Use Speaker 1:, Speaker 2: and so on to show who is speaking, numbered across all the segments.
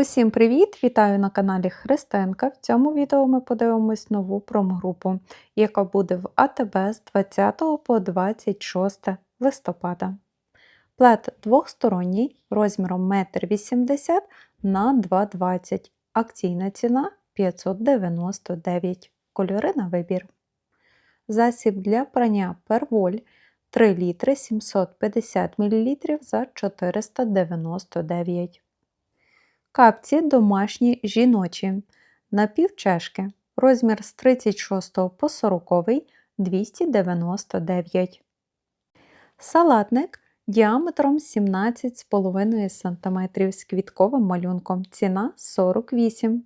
Speaker 1: Усім привіт! Вітаю на каналі Христенка. В цьому відео ми подивимось нову промгрупу, яка буде в АТБ з 20 по 26 листопада. Плет двохсторонній розміром 1,80 м на 2,20 Акційна ціна 599 Кольори на вибір. Засіб для прання перволь 3 літри 750 мл за 499 Капці домашні жіночі. Напівчешки. Розмір з 36 по 40 299. Салатник діаметром 17,5 см з квітковим малюнком. Ціна 48.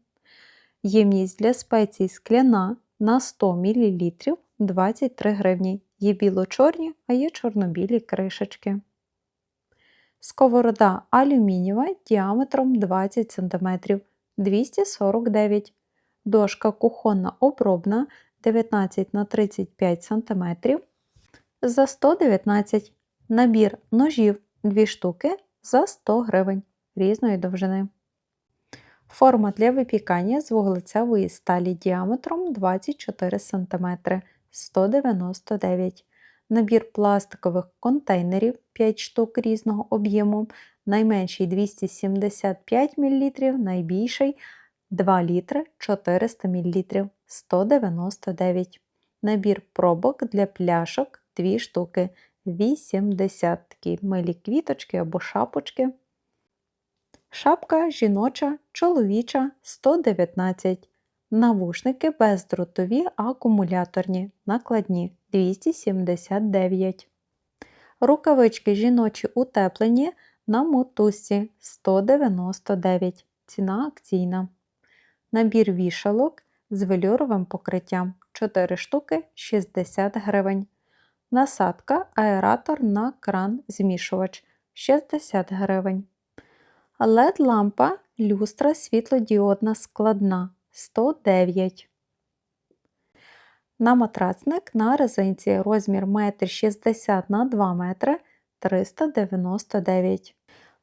Speaker 1: Ємність для спецій скляна на 100 мл 23 гривні. Є біло-чорні, а є чорнобілі кришечки. Сковорода алюмінієва діаметром 20 см 249 Дошка кухонна обробна 19 на 35 см за 119 Набір ножів 2 штуки за 100 гривень різної довжини. Форма для випікання з вуглецевої сталі діаметром 24 см 199 Набір пластикових контейнерів 5 штук різного об'єму, найменший 275 мл, найбільший 2 літри 400 мл 199 Набір пробок для пляшок 2 штуки 80 такі милі квіточки або шапочки. Шапка жіноча, чоловіча 119 Навушники бездротові акумуляторні, накладні 279. Рукавички жіночі утеплені на мотузці 199. Ціна акційна. Набір вішалок з велюровим покриттям 4 штуки 60 гривень. Насадка аератор на кран змішувач 60 гривень. led лампа люстра світлодіодна складна 109 На матрацник на резинці розмір 1,60 м на 2 метри 399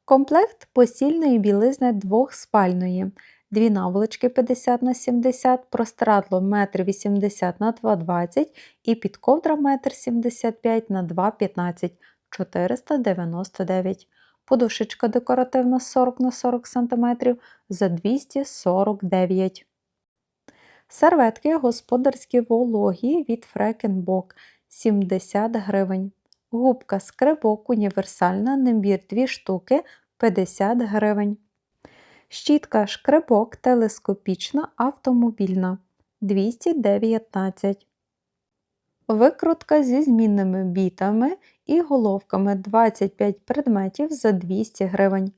Speaker 1: Комплект постільної білизни двохспальної. Дві наволочки 50 на 70 простирадло 1,80 м на 2,20 і підковдра 1,75 на 2,15 499 Подушечка декоративна 40 на 40 см за 249 Серветки господарські вологі від Фрекенбок 70 гривень. Губка скрибок універсальна, набір 2 штуки 50 гривень. Щітка шкребок телескопічна автомобільна 219 Викрутка зі змінними бітами і головками 25 предметів за 200 гривень.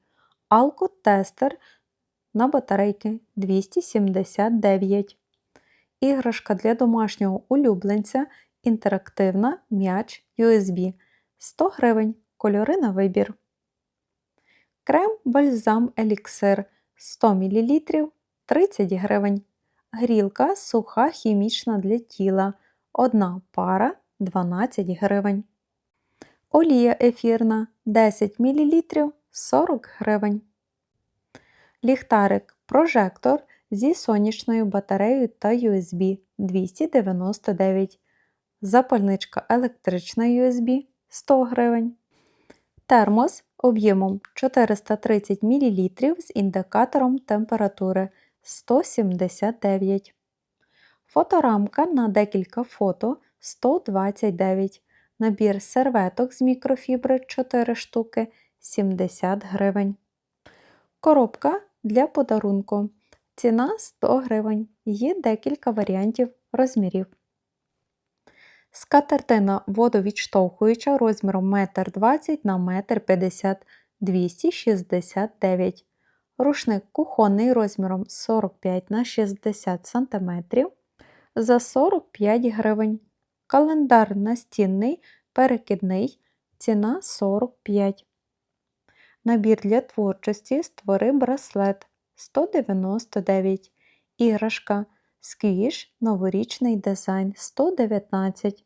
Speaker 1: Алкотестер на батарейки 279 Іграшка для домашнього улюбленця інтерактивна м'яч USB 100 гривень. Кольори на вибір. Крем бальзам еліксир 100 мл 30 гривень. Грілка суха хімічна для тіла. Одна пара 12 гривень. Олія ефірна 10 мл 40 гривень. Ліхтарик прожектор зі сонячною батареєю та USB 299 Запальничка електрична USB 100 гривень. Термос об'ємом 430 мл з індикатором температури 179 Фоторамка на декілька фото 129 Набір серветок з мікрофібри 4 штуки 70 гривень. Коробка для подарунку Ціна 100 гривень. Є декілька варіантів розмірів. Скатертина водовідштовхуюча розміром 1,20 на 1,50 269 Рушник кухонний розміром 45 на 60 см за 45 гривень. Календар настінний перекидний ціна 45 Набір для творчості створи браслет 199 Іграшка. Сквіш новорічний дизайн. 119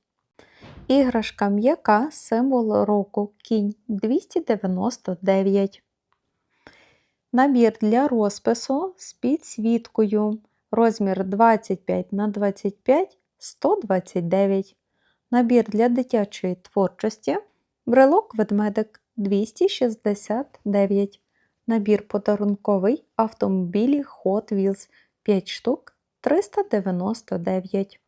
Speaker 1: Іграшка м'яка. Символ року. Кінь. 299 Набір для розпису з підсвіткою. Розмір 25 на 25 129. Набір для дитячої творчості. Брелок ведмедик. 269. Набір подарунковий автомобілі Hot Wheels 5 штук 399.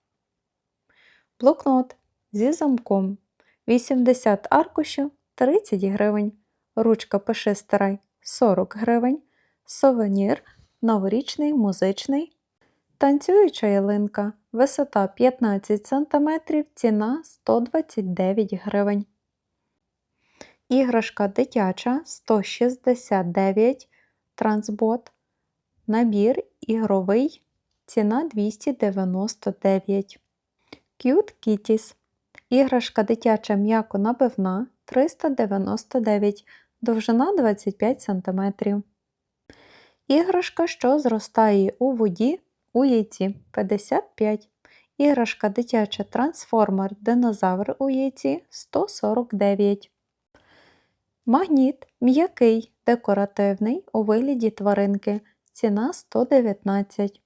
Speaker 1: Блокнот зі замком 80 аркушів 30 гривень. Ручка пиши старай 40 гривень. Сувенір новорічний музичний. Танцююча ялинка. Висота 15 см, ціна 129 гривень. Іграшка дитяча 169 трансбот. Набір ігровий. Ціна 299. Cute Kitties. Іграшка дитяча м'яко набивна 399, довжина 25 см. Іграшка, що зростає у воді у яйці 55. Іграшка дитяча трансформер динозавр у яйці 149. Магніт м'який, декоративний у вигляді тваринки. Ціна 119.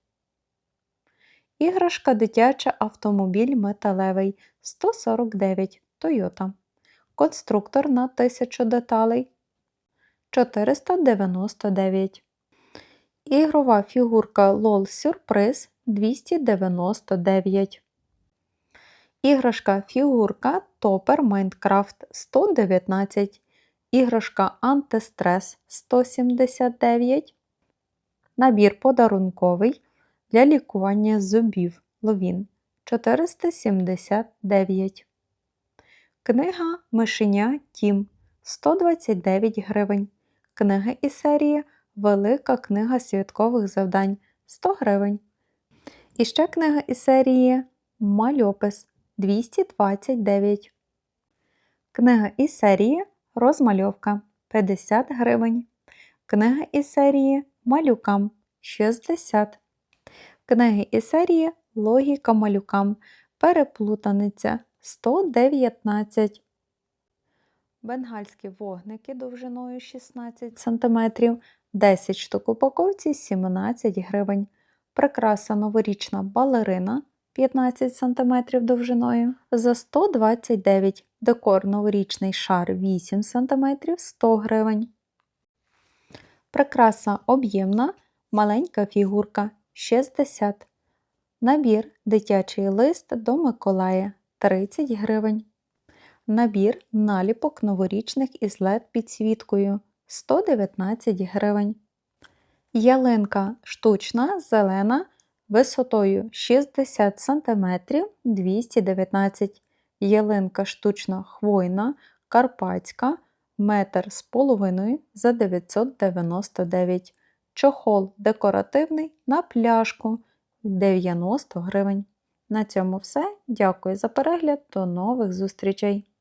Speaker 1: Іграшка дитяча автомобіль металевий 149 Toyota. Конструктор на 1000 деталей 499. Ігрова фігурка LOL Сюрприз 299. Іграшка фігурка Топер Майнкрафт 119. Іграшка Антистрес 179. Набір подарунковий для лікування зубів Ловін 479. Книга Мишеня Тім 129 гривень. Книга із серії Велика книга святкових завдань 100 гривень. І ще книга із серії Мальопис 229. Книга із серії Розмальовка 50 гривень. Книга із серії Малюкам 60. Книги із серії Логіка малюкам. Переплутаниця 119. Бенгальські вогники довжиною 16 см, 10 штук упаковці 17 гривень. Прикраса новорічна балерина 15 см довжиною за 129 Декор новорічний шар 8 см 100 гривень. Прикраса об'ємна, маленька фігурка 60 Набір дитячий лист до Миколая 30 гривень. Набір наліпок новорічних із LED підсвіткою 119 гривень. Ялинка штучна зелена висотою 60 см 219 Ялинка штучна хвойна карпатська метр з половиною за 999 Чохол декоративний на пляшку 90 гривень. На цьому все. Дякую за перегляд. До нових зустрічей!